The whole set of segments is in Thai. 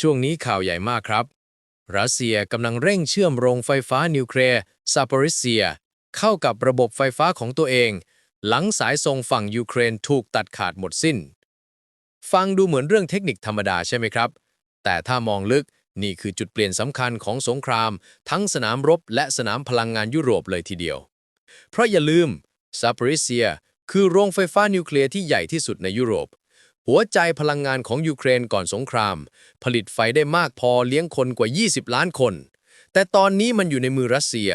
ช่วงนี้ข่าวใหญ่มากครับ รัสเซียกำลังเร่งเชื่อมโรงไฟฟ้านิวเคลียร์ซาปอริเซีย เข้ากับระบบไฟฟ้าของตัวเอง หลังสายส่งฝั่งยูเครนถูกตัดขาดหมดสิ้น ฟังดูเหมือนเรื่องเทคนิคธรรมดาใช่ไหมครับ แต่ถ้ามองลึกนี่คือจุดเปลี่ยนสำคัญของสงคราม ทั้งสนามรบและสนามพลังงานยุโรปเลยทีเดียว เพราะอย่าลืมซาปอริเซีย คือโรงไฟฟ้านิวเคลียร์ที่ใหญ่ที่สุดในยุโรป หัวใจพลังงานของยูเครนก่อนสงคราม ผลิตไฟได้มากพอเลี้ยงคนกว่า 20 ล้านคน แต่ตอนนี้มันอยู่ในมือรัสเซีย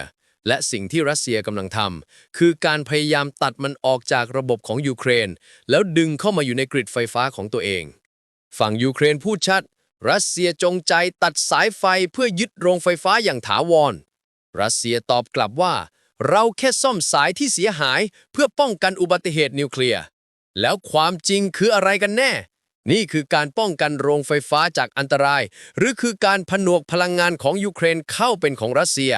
และสิ่งที่รัสเซียกำลังทำคือการพยายามตัดมันออกจากระบบของยูเครน แล้วดึงเข้ามาอยู่ในกริดไฟฟ้าของตัวเอง ฝั่งยูเครนพูดชัด รัสเซียจงใจตัดสายไฟเพื่อยึดโรงไฟฟ้าอย่างถาวร รัสเซียตอบกลับว่า เราแค่ซ่อมสายที่เสียหายเพื่อป้องกันอุบัติเหตุนิวเคลียร์ แล้วความจริงคืออะไรกันแน่ นี่คือการป้องกันโรงไฟฟ้าจากอันตราย หรือคือการผนวกพลังงานของยูเครนเข้าเป็นของรัสเซีย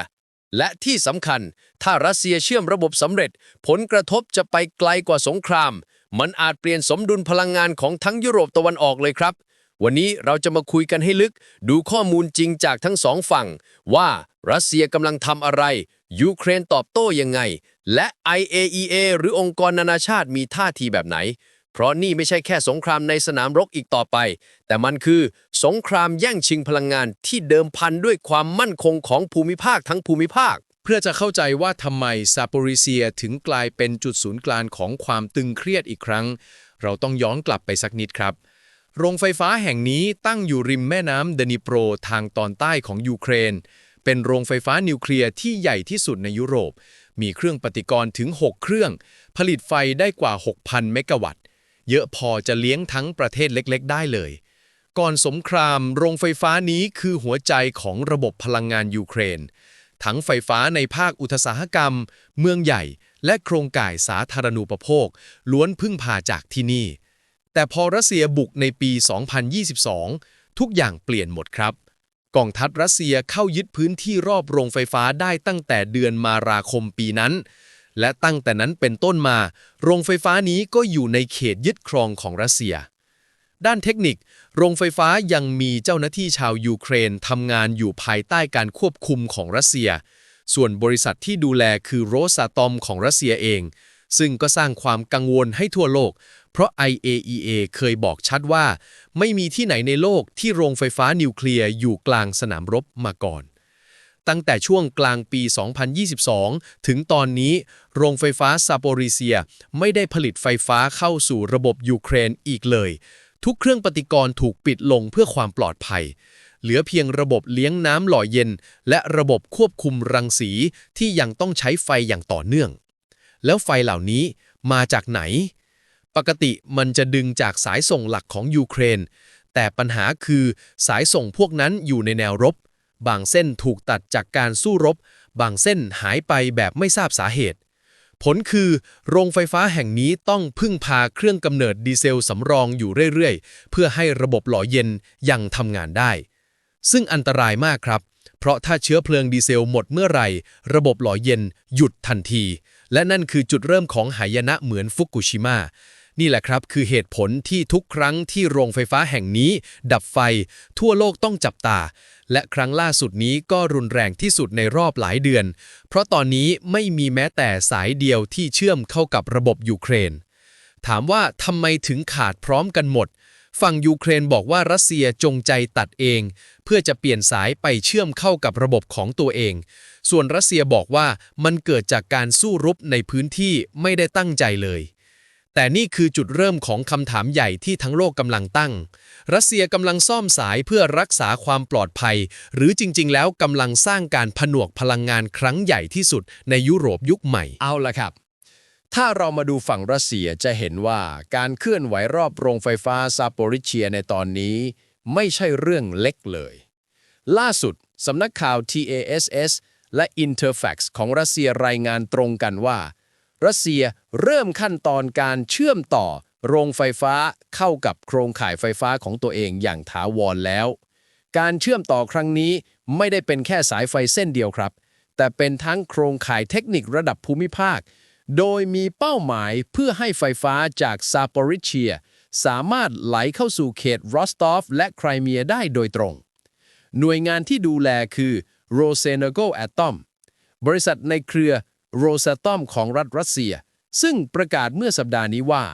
และที่สำคัญ ถ้ารัสเซียเชื่อมระบบสำเร็จ ผลกระทบจะไปไกลกว่าสงคราม มันอาจเปลี่ยนสมดุลพลังงานของทั้งยุโรปตะวันออกเลยครับ วันนี้เราจะมาคุยกันให้ลึก ดูข้อมูลจริงจากทั้งสองฝั่ง ว่ารัสเซียกำลังทำอะไร ยูเครนตอบโต้ยังไง และ IAEA หรือองค์กรนานาชาติมีท่าทีแบบไหน เพราะนี่ไม่ใช่แค่สงครามในสนามรบอีกต่อไป แต่มันคือสงครามแย่งชิงพลังงานที่เดิมพันด้วยความมั่นคงของภูมิภาคทั้งภูมิภาค เพื่อจะเข้าใจว่าทำไมซาโปริเซียถึงกลายเป็นจุดศูนย์กลางของความตึงเครียดอีกครั้ง เราต้องย้อนกลับไปสักนิดครับโรงไฟฟ้าแห่งนี้ตั้งอยู่ริมแม่น้ำเดนิโปรทางตอนใต้ของยูเครน เป็นโรงไฟฟ้านิวเคลียร์ที่ใหญ่ที่สุดในยุโรป มีเครื่องปฏิกรณ์ถึง 6 เครื่อง ผลิตไฟได้กว่า 6,000 เมกะวัตต์ เยอะพอจะเลี้ยงทั้งประเทศเล็ก ๆ ได้เลย ก่อนสงคราม โรงไฟฟ้านี้คือหัวใจของระบบพลังงานยูเครน ทั้งไฟฟ้าในภาคอุตสาหกรรม เมืองใหญ่ และโครงก่ายสาธารณูปโภค ล้วนพึ่งพาจากที่นี่ แต่พอรัสเซียบุกในปี 2022 ทุกอย่างเปลี่ยนหมดครับ กองทัพรัสเซียเข้ายึดพื้นที่รอบโรงไฟฟ้าได้ตั้งแต่เดือนมาราคมปีนั้น และตั้งแต่นั้นเป็นต้นมา โรงไฟฟ้านี้ก็อยู่ในเขตยึดครองของรัสเซีย ด้านเทคนิค โรงไฟฟ้ายังมีเจ้าหน้าที่ชาวยูเครนทำงานอยู่ภายใต้การควบคุมของรัสเซีย ส่วนบริษัทที่ดูแลคือโรสาตอมของรัสเซียเอง ซึ่งก็สร้างความกังวลให้ทั่วโลก เพราะ IAEA เคยบอกชัดว่า ไม่มีที่ไหนในโลกที่โรงไฟฟ้านิวเคลียร์อยู่กลางสนามรบมาก่อน ตั้งแต่ช่วงกลางปี 2022 ถึงตอนนี้ โรงไฟฟ้าซาโปริเซียไม่ได้ผลิตไฟฟ้าเข้าสู่ระบบยูเครนอีกเลย ทุกเครื่องปฏิกรณ์ถูกปิดลงเพื่อความปลอดภัยเหลือเพียงระบบเลี้ยงน้ำหล่อเย็น และระบบควบคุมรังสีที่ยังต้องใช้ไฟอย่างต่อเนื่อง แล้วไฟเหล่านี้มาจากไหน ปกติมันจะดึงจากสายส่งหลักของยูเครน แต่ปัญหาคือสายส่งพวกนั้นอยู่ในแนวรบ บางเส้นถูกตัดจากการสู้รบ บางเส้นหายไปแบบไม่ทราบสาเหตุ ผลคือ โรงไฟฟ้าแห่งนี้ต้องพึ่งพาเครื่องกำเนิดดีเซลสำรองอยู่เรื่อยๆ เพื่อให้ระบบหล่อเย็นยังทำงานได้ ซึ่งอันตรายมากครับ เพราะถ้าเชื้อเพลิงดีเซลหมดเมื่อไหร่ ระบบหล่อเย็นหยุดทันที และนั่นคือจุดเริ่มของหายนะเหมือนฟุกุชิมะนี่แหละครับคือเหตุผลที่ทุกครั้งที่โรงไฟฟ้าแห่งนี้ ดับไฟ ทั่วโลกต้องจับตา และครั้งล่าสุดนี้ก็รุนแรงที่สุดในรอบหลายเดือน เพราะตอนนี้ไม่มีแม้แต่สายเดียวที่เชื่อมเข้ากับระบบยูเครน ถามว่าทำไมถึงขาดพร้อมกันหมด ฝั่งยูเครนบอกว่ารัสเซียจงใจตัดเอง เพื่อจะเปลี่ยนสายไปเชื่อมเข้ากับระบบของตัวเอง ส่วนรัสเซียบอกว่ามันเกิดจากการสู้รบในพื้นที่ไม่ได้ตั้งใจเลย แต่นี่คือจุดเริ่มของคำถามใหญ่ที่ทั้งโลกกำลังตั้ง รัสเซียกำลังซ่อมสายเพื่อรักษาความปลอดภัย หรือจริง ๆ แล้วกำลังสร้างการผนวกพลังงานครั้งใหญ่ที่สุดในยุโรปยุคใหม่ เอาละครับถ้าเรามาดูฝั่งรัสเซียจะเห็นว่าการเคลื่อนไหวรอบโรงไฟฟ้าซาโปริเชียในตอนนี้ ไม่ใช่เรื่องเล็กเลย ล่าสุดสำนักข่าว TASS และ Interfax ของรัสเซียรายงานตรงกันว่า รัสเซียเริ่มขั้นตอนการเชื่อมต่อโรงไฟฟ้าเข้ากับโครงข่ายไฟฟ้าของตัวเองอย่างถาวรแล้ว การเชื่อมต่อครั้งนี้ไม่ได้เป็นแค่สายไฟเส้นเดียวครับ แต่เป็นทั้งโครงข่ายเทคนิคระดับภูมิภาค โดยมีเป้าหมายเพื่อให้ไฟฟ้าจากซาปอริเชีย สามารถไหลเข้าสู่เขตรอสตอฟและไครเมียได้โดยตรง หน่วยงานที่ดูแลคือ r o s e n e r g o Atom บริษัทในเครือ r o s a t o m ของรัฐรัสเซีย ซึ่งประกาศเมื่อสัปดาห์นี้ว่า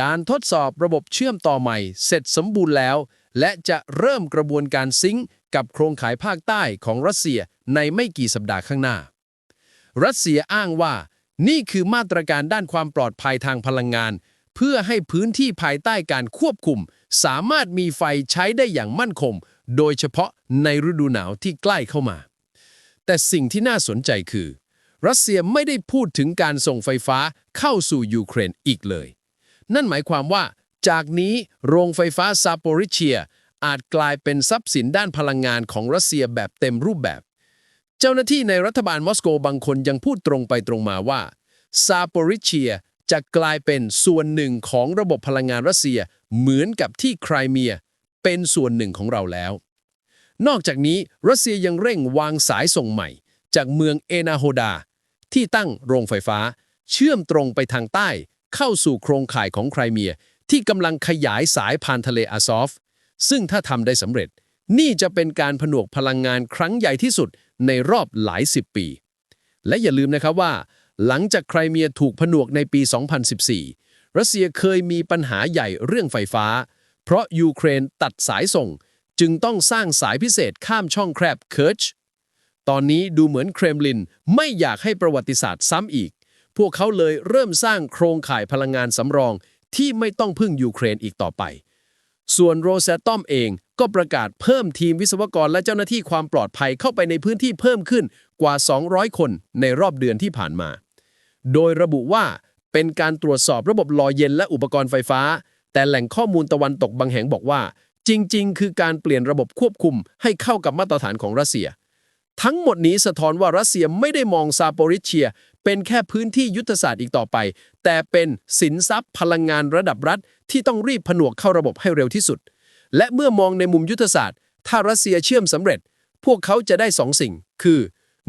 การทดสอบระบบเชื่อมต่อใหม่ เสร็จสมบูรณ์แล้ว และจะเริ่มกระบวนการซิงก์กับโครงข่ายภาคใต้ของรัสเซียในไม่กี่สัปดาห์ข้างหน้า รัสเซียอ้างว่า นี่คือมาตรการด้านความปลอดภัยทางพลังงาน เพื่อให้พื้นที่ภายใต้การควบคุม สามารถมีไฟใช้ได้อย่างมั่นคง โดยเฉพาะในฤดูหนาวที่ใกล้เข้ามา แต่สิ่งที่น่าสนใจคือ รัสเซียไม่ได้พูดถึงการส่งไฟฟ้าเข้าสู่ยูเครนอีกเลย นั่นหมายความว่า จากนี้โรงไฟฟ้าซาโปริเชีย อาจกลายเป็นทรัพย์สินด้านพลังงานของรัสเซียแบบเต็มรูปแบบ เจ้าหน้าที่ในรัฐบาลมอสโกบางคนยังพูดตรงไปตรงมาว่าซาโปริเชียจะกลายเป็นส่วนหนึ่งของระบบพลังงานรัสเซีย เหมือนกับที่ไครเมีย เป็นส่วนหนึ่งของเราแล้ว นอกจากนี้รัสเซียยังเร่งวางสายส่งใหม่ จากเมืองเอนาโฮดา ที่ตั้งโรงไฟฟ้า เชื่อมตรงไปทางใต้ เข้าสู่โครงข่ายของไครเมีย ที่กำลังขยายสายผ่านทะเลอาซอฟ ซึ่งถ้าทำได้สำเร็จ นี่จะเป็นการผนวกพลังงานครั้งใหญ่ที่สุดในรอบหลายสิบปี และอย่าลืมนะครับว่า หลังจากไครเมียถูกผนวกในปี 2014 รัสเซียเคยมีปัญหาใหญ่เรื่องไฟฟ้า เพราะยูเครนตัดสายส่ง จึงต้องสร้างสายพิเศษข้ามช่องแคบเคิร์ชตอนนี้ดูเหมือนเครมลินไม่อยากให้ประวัติศาสตร์ซ้ำอีก พวกเขาเลยเริ่มสร้างโครงข่ายพลังงานสำรองที่ไม่ต้องพึ่งยูเครนอีกต่อไป ส่วนโรเซตอมเองก็ประกาศเพิ่มทีมวิศวกรและเจ้าหน้าที่ความปลอดภัยเข้าไปในพื้นที่เพิ่มขึ้นกว่า 200 คนในรอบเดือนที่ผ่านมา โดยระบุว่าเป็นการตรวจสอบระบบล่อเย็นและอุปกรณ์ไฟฟ้า แต่แหล่งข้อมูลตะวันตกบางแห่งบอกว่า จริง ๆ คือการเปลี่ยนระบบควบคุมให้เข้ากับมาตรฐานของรัสเซีย ทั้งหมดนี้สะท้อนว่ารัสเซียไม่ได้มองซาโปริเชีย เป็นแค่พื้นที่ยุทธศาสตร์อีกต่อไป แต่เป็นสินทรัพย์พลังงานระดับรัฐ ที่ต้องรีบผนวกเข้าระบบให้เร็วที่สุด และเมื่อมองในมุมยุทธศาสตร์ ถ้ารัสเซียเชื่อมสำเร็จ พวกเขาจะได้สองสิ่ง คือ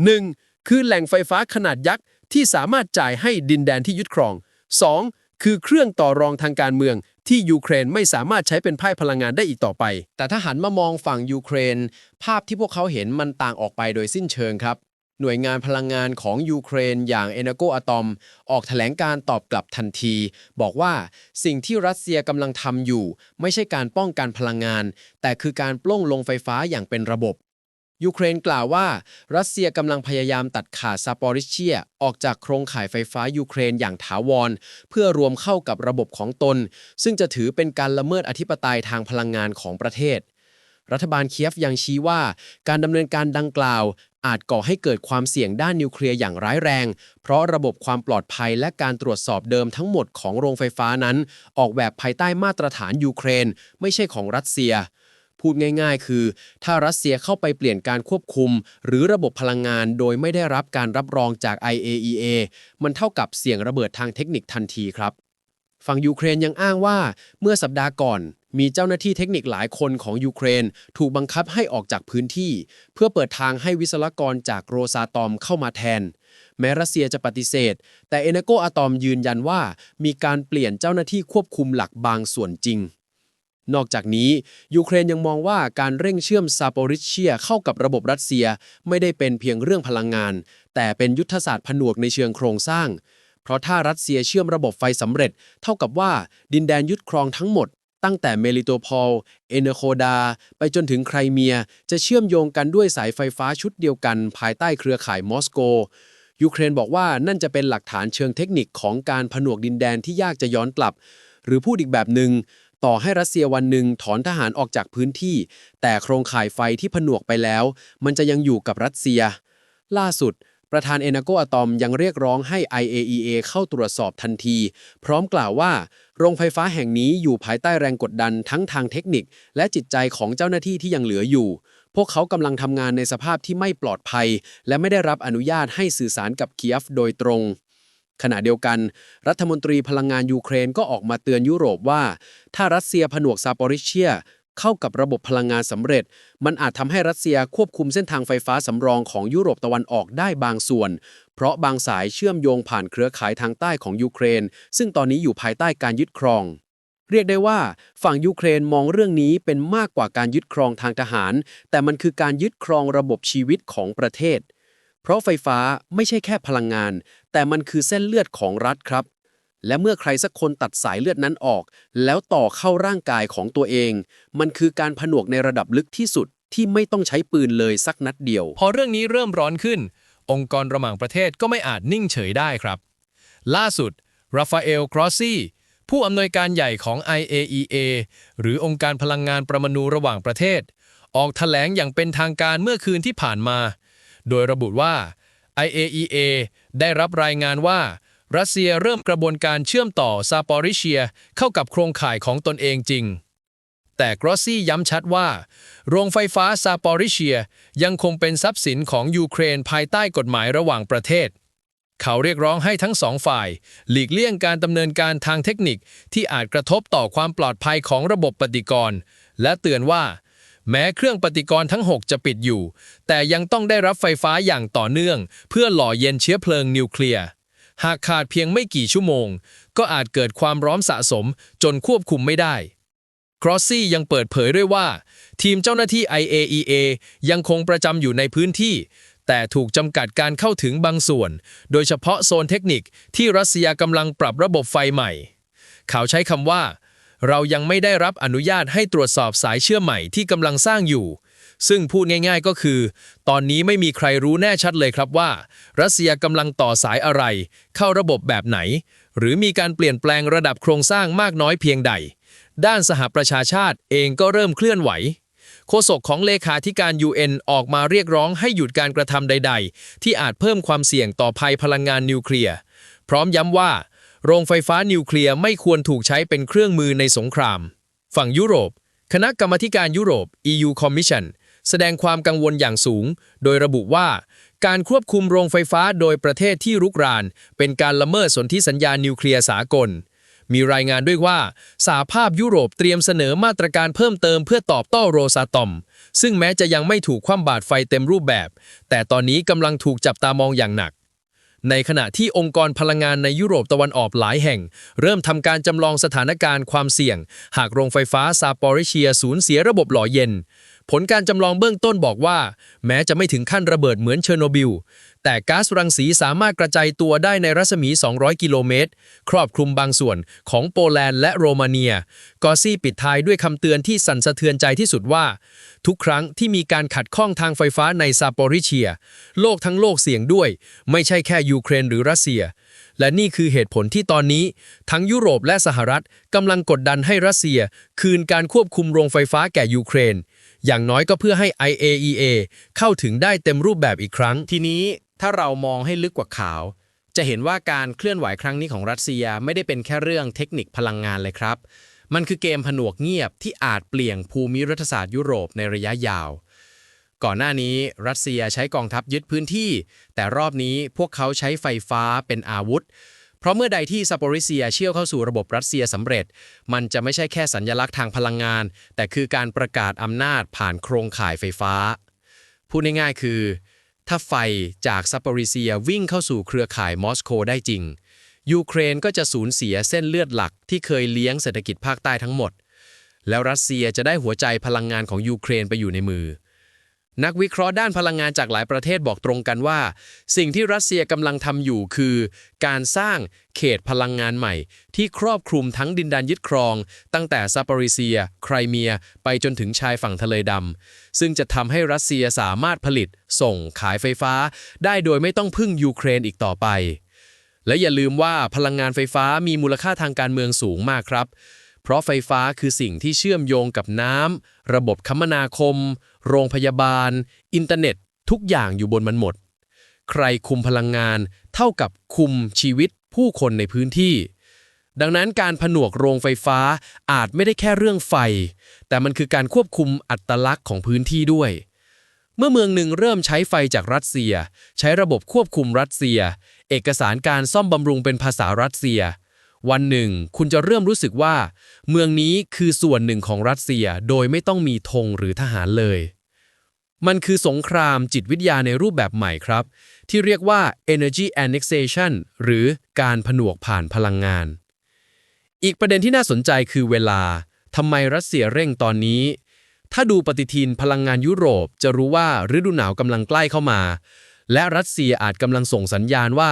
1. คือแหล่งไฟฟ้าขนาดยักษ์ที่สามารถจ่ายให้ดินแดนที่ยึดครอง 2. คือเครื่องต่อรองทางการเมือง ที่ยูเครนไม่สามารถใช้เป็นไพ่พลังงานได้อีกต่อไป แต่ถ้าหันมามองฝั่งยูเครน ภาพที่พวกเขาเห็นมันต่างออกไปโดยสิ้นเชิงครับ หน่วยงานพลังงานของยูเครนอย่าง e n e r g o Atom ออกแถลงการตอบกลับทันที บอกว่าสิ่งที่รัสเซียกำลังทำอยู่ ไม่ใช่การป้องกันพลังงาน แต่คือการปล้งลงไฟฟ้าอย่างเป็นระบบ ยูเครนกล่าวว่า รัสเซียกำลังพยายามตัดขาดซาปอริเชีย ออกจากโครงข่ายไฟฟ้ายูเครนอย่างถาวร เพื่อรวมเข้ากับระบบของตน ซึ่งจะถือเป็นการละเมิดอธิปไตยทางพลังงานของประเทศ รัฐบาลเคียฟยังชี้ว่า การดำเนินการดังกล่าว อาจก่อให้เกิดความเสี่ยงด้านนิวเคลียร์อย่างร้ายแรง เพราะระบบความปลอดภัยและการตรวจสอบเดิมทั้งหมดของโรงไฟฟ้านั้น ออกแบบภายใต้มาตรฐานยูเครน ไม่ใช่ของรัสเซีย พูดง่าย ๆ คือ ถ้ารัสเซียเข้าไปเปลี่ยนการควบคุม หรือระบบพลังงานโดยไม่ได้รับการรับรองจาก IAEA มันเท่ากับเสี่ยงระเบิดทางเทคนิคทันทีครับ ฝั่งยูเครนยังอ้างว่าเมื่อสัปดาห์ก่อน มีเจ้าหน้าที่เทคนิคหลายคนของยูเครน ถูกบังคับให้ออกจากพื้นที่ เพื่อเปิดทางให้วิศวกรจากโรซาตอมเข้ามาแทนแม้รัสเซียจะปฏิเสธ แต่เอเนโกอะตอมยืนยันว่า มีการเปลี่ยนเจ้าหน้าที่ควบคุมหลักบางส่วนจริง นอกจากนี้ ยูเครนยังมองว่าการเร่งเชื่อมซาโปริเชียเข้ากับระบบรัสเซียไม่ได้เป็นเพียงเรื่องพลังงาน แต่เป็นยุทธศาสตร์ผนวกในเชิงโครงสร้าง เพราะถ้ารัสเซียเชื่อมระบบไฟสำเร็จ เท่ากับว่าดินแดนยึดครองทั้งหมด ตั้งแต่เมลิโตโพลเอเนโคดา ไปจนถึงไครเมีย จะเชื่อมโยงกันด้วยสายไฟฟ้าชุดเดียวกัน ภายใต้เครือข่ายมอสโกยูเครนบอกว่านั่นจะเป็นหลักฐานเชิงเทคนิคของการผนวกดินแดนที่ยากจะย้อนกลับ หรือพูดอีกแบบหนึ่ง ต่อให้รัสเซียวันหนึ่งถอนทหารออกจากพื้นที่ แต่โครงข่ายไฟที่ผนวกไปแล้ว มันจะยังอยู่กับรัสเซีย ล่าสุด ประธานเอนาโกอะตอมยังเรียกร้องให้ IAEA เข้าตรวจสอบทันที พร้อมกล่าวว่า โรงไฟฟ้าแห่งนี้อยู่ภายใต้แรงกดดันทั้งทางเทคนิค และจิตใจของเจ้าหน้าที่ที่ยังเหลืออยู่ พวกเขากำลังทำงานในสภาพที่ไม่ปลอดภัย และไม่ได้รับอนุญาตให้สื่อสารกับเคียฟโดยตรง ขณะเดียวกัน รัฐมนตรีพลังงานยูเครนก็ออกมาเตือนยุโรปว่า ถ้ารัสเซียผนวกซาปอริเชีย เข้ากับระบบพลังงานสำเร็จ มันอาจทำให้รัสเซียควบคุมเส้นทางไฟฟ้าสำรองของยุโรปตะวันออกได้บางส่วน เพราะบางสายเชื่อมโยงผ่านเครือข่ายทางใต้ของยูเครน ซึ่งตอนนี้อยู่ภายใต้การยึดครองเรียกได้ว่าฝั่งยูเครนมองเรื่องนี้เป็นมากกว่าการยึดครองทางทหาร แต่มันคือการยึดครองระบบชีวิตของประเทศ เพราะไฟฟ้าไม่ใช่แค่พลังงาน แต่มันคือเส้นเลือดของรัฐครับ และเมื่อใครสักคนตัดสายเลือดนั้นออก แล้วต่อเข้าร่างกายของตัวเอง มันคือการผนวกในระดับลึกที่สุดที่ไม่ต้องใช้ปืนเลยสักนัดเดียว พอเรื่องนี้เริ่มร้อนขึ้น องค์กรระหว่างประเทศก็ไม่อาจนิ่งเฉยได้ครับ ล่าสุดราฟาเอลกรอสซี่ผู้อำนวยการใหญ่ของ IAEA หรือองค์การพลังงานประมาณูระหว่างประเทศ ออกแถลงอย่างเป็นทางการเมื่อคืนที่ผ่านมา โดยระบุว่า IAEA ได้รับรายงานว่า รัสเซียเริ่มกระบวนการเชื่อมต่อซาปอริเชียเข้ากับโครงข่ายของตนเองจริง แต่กรอสซี่ย้ำชัดว่า โรงไฟฟ้าซาปอริเชียยังคงเป็นทรัพย์สินของยูเครนภายใต้กฎหมายระหว่างประเทศ เขาเรียกร้องให้ทั้งสองฝ่าย หลีกเลี่ยงการดำเนินการทางเทคนิคที่อาจกระทบต่อความปลอดภัยของระบบปฏิกรณ์และเตือนว่า แม้เครื่องปฏิกรณ์ทั้ง 6 จะปิดอยู่ แต่ยังต้องได้รับไฟฟ้าอย่างต่อเนื่อง เพื่อหล่อเย็นเชื้อเพลิงนิวเคลียร์ หากขาดเพียงไม่กี่ชั่วโมง ก็อาจเกิดความร้อนสะสมจนควบคุมไม่ได้ครอสซี่ยังเปิดเผยด้วยว่า ทีมเจ้าหน้าที่ IAEA ยังคงประจำอยู่ในพื้นที่ แต่ถูกจำกัดการเข้าถึงบางส่วน โดยเฉพาะโซนเทคนิคที่รัสเซียกำลังปรับระบบไฟใหม่ เขาใช้คำว่า เรายังไม่ได้รับอนุญาตให้ตรวจสอบสายเชื่อมใหม่ที่กำลังสร้างอยู่ ซึ่งพูดง่ายๆก็คือ ตอนนี้ไม่มีใครรู้แน่ชัดเลยครับว่า รัสเซียกำลังต่อสายอะไร เข้าระบบแบบไหน หรือมีการเปลี่ยนแปลงระดับโครงสร้างมากน้อยเพียงใด ด้านสหประชาชาติเองก็เริ่มเคลื่อนไหวโฆษกของเลขาธิการ UN ออกมาเรียกร้องให้หยุดการกระทำใด ๆ ที่อาจเพิ่มความเสี่ยงต่อภัยพลังงานนิวเคลียร์ พร้อมย้ำว่า โรงไฟฟ้านิวเคลียร์ไม่ควรถูกใช้เป็นเครื่องมือในสงคราม ฝั่งยุโรป คณะกรรมการยุโรป EU Commission แสดงความกังวลอย่างสูง โดยระบุว่า การควบคุมโรงไฟฟ้าโดยประเทศที่รุกราน เป็นการละเมิดสนธิสัญญานิวเคลียร์สากล มีรายงานด้วยว่าสหภาพยุโรปเตรียมเสนอมาตรการเพิ่มเติมเพื่อตอบโต้โรซาตอม ซึ่งแม้จะยังไม่ถูกคว่ำบาตรไฟเต็มรูปแบบ แต่ตอนนี้กำลังถูกจับตามองอย่างหนัก ในขณะที่องค์กรพลังงานในยุโรปตะวันออกหลายแห่ง เริ่มทำการจำลองสถานการณ์ความเสี่ยง หากโรงไฟฟ้าซาปอริเชียสูญเสียระบบหล่อเย็น ผลการจำลองเบื้องต้นบอกว่า แม้จะไม่ถึงขั้นระเบิดเหมือนเชอร์โนบิล แต่ก๊าซรังสีสามารถกระจายตัวได้ในรัศมี 200 กิโลเมตร ครอบคลุมบางส่วนของโปแลนด์และโรมาเนีย กอซี่ปิดท้ายด้วยคำเตือนที่สั่นสะเทือนใจที่สุดว่า ทุกครั้งที่มีการขัดข้องทางไฟฟ้าในซาปอริเชีย โลกทั้งโลกเสี่ยงด้วย ไม่ใช่แค่ยูเครนหรือรัสเซีย และนี่คือเหตุผลที่ตอนนี้ ทั้งยุโรปและสหรัฐกำลังกดดันให้รัสเซีย คืนการควบคุมโรงไฟฟ้าแก่ยูเครน อย่างน้อยก็เพื่อให้ IAEA เข้าถึงได้เต็มรูปแบบอีกครั้ง ทีนี้ถ้าเรามองให้ลึกกว่าข่าว จะเห็นว่าการเคลื่อนไหวครั้งนี้ของรัสเซียไม่ได้เป็นแค่เรื่องเทคนิคพลังงานเลยครับ มันคือเกมผนวกเงียบที่อาจเปลี่ยนภูมิรัฐศาสตร์ยุโรปในระยะยาว ก่อนหน้านี้รัสเซียใช้กองทัพยึดพื้นที่ แต่รอบนี้พวกเขาใช้ไฟฟ้าเป็นอาวุธ เพราะเมื่อใดที่ซาปริเซียเชี่ยวเข้าสู่ระบบรัสเซียสำเร็จ มันจะไม่ใช่แค่สัญญลักษณ์ทางพลังงาน แต่คือการประกาศอำนาจผ่านโครงข่ายไฟฟ้า พูดง่ายๆคือ ถ้าไฟจากซาปริเซียวิ่งเข้าสู่เครือข่ายมอสโกได้จริง ยูเครนก็จะสูญเสียเส้นเลือดหลักที่เคยเลี้ยงเศรษฐกิจภาคใต้ทั้งหมด แล้วรัสเซียจะได้หัวใจพลังงานของยูเครนไปอยู่ในมือ นักวิเคราะห์ด้านพลังงานจากหลายประเทศบอกตรงกันว่า สิ่งที่รัสเซียกำลังทำอยู่คือ การสร้างเขตพลังงานใหม่ ที่ครอบคลุมทั้งดินแดนยึดครอง ตั้งแต่ซาปอริเซีย ไครเมีย ไปจนถึงชายฝั่งทะเลดำซึ่งจะทำให้รัสเซียสามารถผลิต ส่งขายไฟฟ้า ได้โดยไม่ต้องพึ่งยูเครนอีกต่อไป และอย่าลืมว่าพลังงานไฟฟ้ามีมูลค่าทางการเมืองสูงมากครับ เพราะไฟฟ้าคือสิ่งที่เชื่อมโยงกับน้ำ ระบบคมนาคม โรงพยาบาล อินเทอร์เน็ต ทุกอย่างอยู่บนมันหมด ใครคุมพลังงาน เท่ากับคุมชีวิตผู้คนในพื้นที่ ดังนั้นการผนวกโรงไฟฟ้าอาจไม่ได้แค่เรื่องไฟ แต่มันคือการควบคุมอัตลักษณ์ของพื้นที่ด้วยเมื่อเมืองหนึ่งเริ่มใช้ไฟจากรัสเซีย ใช้ระบบควบคุมรัสเซีย เอกสารการซ่อมบำรุงเป็นภาษารัสเซีย วันหนึ่ง คุณจะเริ่มรู้สึกว่า เมืองนี้คือส่วนหนึ่งของรัสเซียโดยไม่ต้องมีธงหรือทหารเลย มันคือสงครามจิตวิทยาในรูปแบบใหม่ครับ ที่เรียกว่า energy annexation หรือการผนวกผ่านพลังงาน อีกประเด็นที่น่าสนใจคือเวลาทำไมรัสเซียเร่งตอนนี้ ถ้าดูปฏิทินพลังงานยุโรป จะรู้ว่าฤดูหนาวกำลังใกล้เข้ามา และรัสเซียอาจกำลังส่งสัญญาณว่า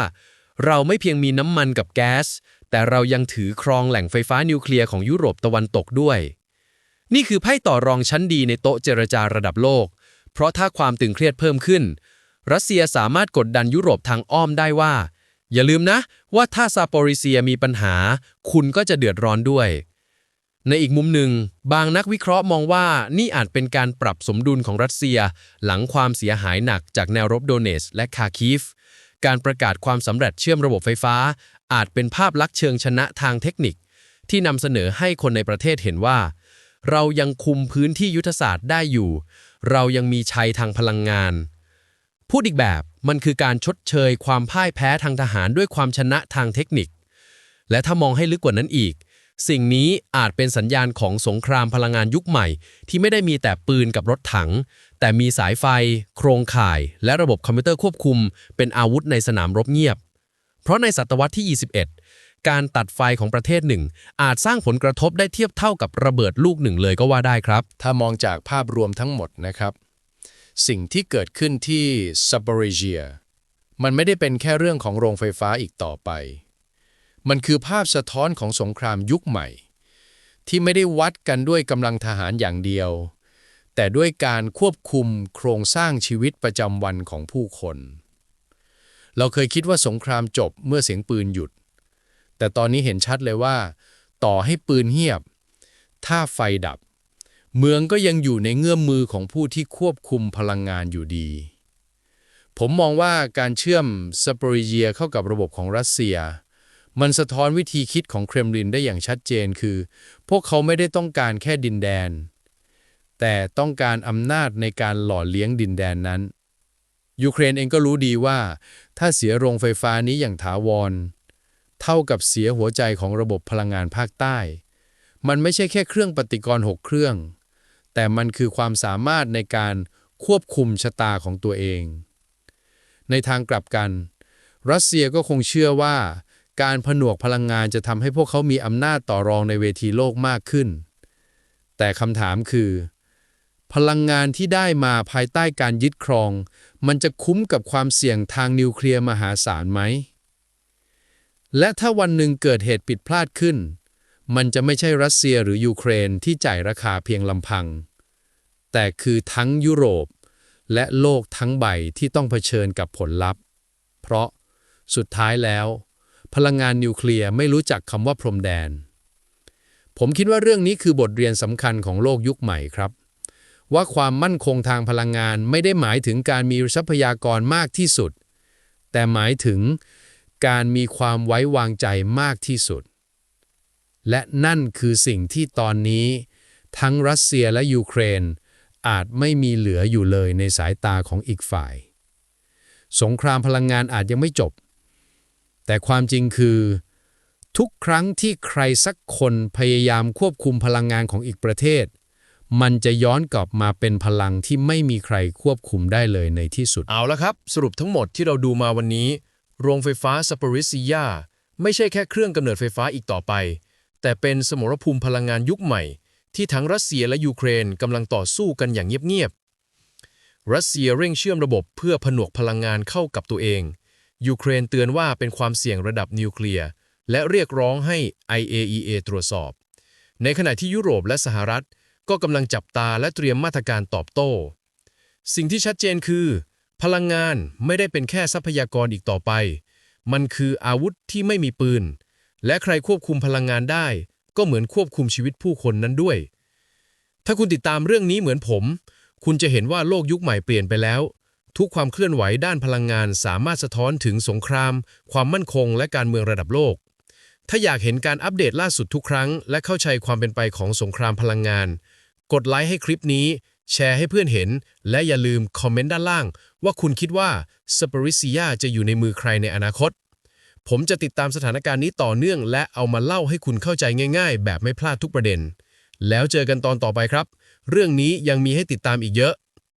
เราไม่เพียงมีน้ำมันกับแก๊ส แต่เรายังถือครองแหล่งไฟฟ้านิวเคลียร์ของยุโรปตะวันตกด้วย นี่คือไพ่ต่อรองชั้นดีในโต๊ะเจรจาระดับโลก เพราะถ้าความตึงเครียดเพิ่มขึ้น รัสเซียสามารถกดดันยุโรปทางอ้อมได้ว่า อย่าลืมนะ ว่าถ้าซาโปริเซียมีปัญหา คุณก็จะเดือดร้อนด้วย ในอีกมุมหนึ่ง บางนักวิเคราะห์มองว่านี่อาจเป็นการปรับสมดุลของรัสเซีย หลังความเสียหายหนักจากแนวรบโดเนสและคาคีฟการประกาศความสำเร็จเชื่อมระบบไฟฟ้า อาจเป็นภาพลักษณ์เชิงชนะทางเทคนิค ที่นำเสนอให้คนในประเทศเห็นว่า เรายังคุมพื้นที่ยุทธศาสตร์ได้อยู่ เรายังมีชัยทางพลังงาน พูดอีกแบบมันคือการชดเชยความพ่ายแพ้ทางทหารด้วยความชนะทางเทคนิค และถ้ามองให้ลึกกว่านั้นอีก สิ่งนี้อาจเป็นสัญญาณของสงครามพลังงานยุคใหม่ ที่ไม่ได้มีแต่ปืนกับรถถัง แต่มีสายไฟ โครงข่าย และระบบคอมพิวเตอร์ควบคุม เป็นอาวุธในสนามรบเงียบ เพราะในศตวรรษที่ 21 การตัดไฟของประเทศหนึ่ง อาจสร้างผลกระทบได้เทียบเท่ากับระเบิดลูกหนึ่งเลยก็ว่าได้ครับ ถ้ามองจากภาพรวมทั้งหมดนะครับ สิ่งที่เกิดขึ้นที่ซา p ป r i g i a มันไม่ได้เป็นแค่เรื่องของโรงไฟฟ้าอีกต่อไป มันคือภาพสะท้อนของสงครามยุคใหม่ ที่ไม่ได้วัดกันด้วยกำลังทหารอย่างเดียว แต่ด้วยการควบคุมโครงสร้างชีวิตประจำวันของผู้คน เราเคยคิดว่าสงครามจบเมื่อเสียงปืนหยุด แต่ตอนนี้เห็นชัดเลยว่า ต่อให้ปืนเงียบ ถ้าไฟดับ เมืองก็ยังอยู่ในเงื่อมมือของผู้ที่ควบคุมพลังงานอยู่ดี ผมมองว่าการเชื่อมซาปริเยียเข้ากับระบบของรัสเซีย มันสะท้อนวิธีคิดของเครมลินได้อย่างชัดเจนคือ พวกเขาไม่ได้ต้องการแค่ดินแดน แต่ต้องการอำนาจในการหล่อเลี้ยงดินแดนนั้นยูเครนเองก็รู้ดีว่า ถ้าเสียโรงไฟฟ้านี้อย่างถาวร เท่ากับเสียหัวใจของระบบพลังงานภาคใต้ มันไม่ใช่แค่เครื่องปฏิกรณ์หกเครื่อง แต่มันคือความสามารถในการควบคุมชะตาของตัวเอง ในทางกลับกัน รัสเซียก็คงเชื่อว่า การผนวกพลังงานจะทำให้พวกเขามีอำนาจต่อรองในเวทีโลกมากขึ้น แต่คำถามคือ พลังงานที่ได้มาภายใต้การยึดครอง มันจะคุ้มกับความเสี่ยงทางนิวเคลียร์มหาศาลไหม และถ้าวันหนึ่งเกิดเหตุผิดพลาดขึ้น มันจะไม่ใช่รัสเซียหรือยูเครนที่จ่ายราคาเพียงลำพัง แต่คือทั้งยุโรป และโลกทั้งใบที่ต้องเผชิญกับผลลัพธ์ เพราะสุดท้ายแล้ว พลังงานนิวเคลียร์ไม่รู้จักคำว่าพรมแดน ผมคิดว่าเรื่องนี้คือบทเรียนสำคัญของโลกยุคใหม่ครับ ว่าความมั่นคงทางพลังงานไม่ได้หมายถึงการมีทรัพยากรมากที่สุด แต่หมายถึงการมีความไว้วางใจมากที่สุด และนั่นคือสิ่งที่ตอนนี้ ทั้งรัสเซียและยูเครน อาจไม่มีเหลืออยู่เลยในสายตาของอีกฝ่าย สงครามพลังงานอาจยังไม่จบ แต่ความจริงคือ ทุกครั้งที่ใครสักคนพยายามควบคุมพลังงานของอีกประเทศ มันจะย้อนกลับมาเป็นพลังที่ไม่มีใครควบคุมได้เลยในที่สุด เอาละครับ สรุปทั้งหมดที่เราดูมาวันนี้ โรงไฟฟ้าซาปริซิยาไม่ใช่แค่เครื่องกำเนิดไฟฟ้าอีกต่อไป แต่เป็นสมรภูมิพลังงานยุคใหม่ ที่ทั้งรัสเซียและยูเครนกำลังต่อสู้กันอย่างเงียบๆรัสเซียเร่งเชื่อมระบบเพื่อผนวกพลังงานเข้ากับตัวเอง ยูเครนเตือนว่าเป็นความเสี่ยงระดับนิวเคลียร์และเรียกร้องให้ IAEA ตรวจสอบ ในขณะที่ยุโรปและสหรัฐ ก็กำลังจับตาและเตรียมมาตรการตอบโต้ สิ่งที่ชัดเจนคือ พลังงานไม่ได้เป็นแค่ทรัพยากรอีกต่อไป มันคืออาวุธที่ไม่มีปืน และใครควบคุมพลังงานได้ ก็เหมือนควบคุมชีวิตผู้คนนั้นด้วย ถ้าคุณติดตามเรื่องนี้เหมือนผม คุณจะเห็นว่าโลกยุคใหม่เปลี่ยนไปแล้ว ทุกความเคลื่อนไหวด้านพลังงานสามารถสะท้อนถึงสงคราม ความมั่นคง และการเมืองระดับโลกถ้าอยากเห็นการอัปเดตล่าสุดทุกครั้ง และเข้าใจความเป็นไปของสงครามพลังงาน กดไลค์ให้คลิปนี้ แชร์ให้เพื่อนเห็น และอย่าลืมคอมเมนต์ด้านล่าง ว่าคุณคิดว่าสปริซิยาจะอยู่ในมือใครในอนาคต ผมจะติดตามสถานการณ์นี้ต่อเนื่อง และเอามาเล่าให้คุณเข้าใจง่าย ๆ แบบไม่พลาดทุกประเด็น แล้วเจอกันตอนต่อไปครับ เรื่องนี้ยังมีให้ติดตามอีกเยอะ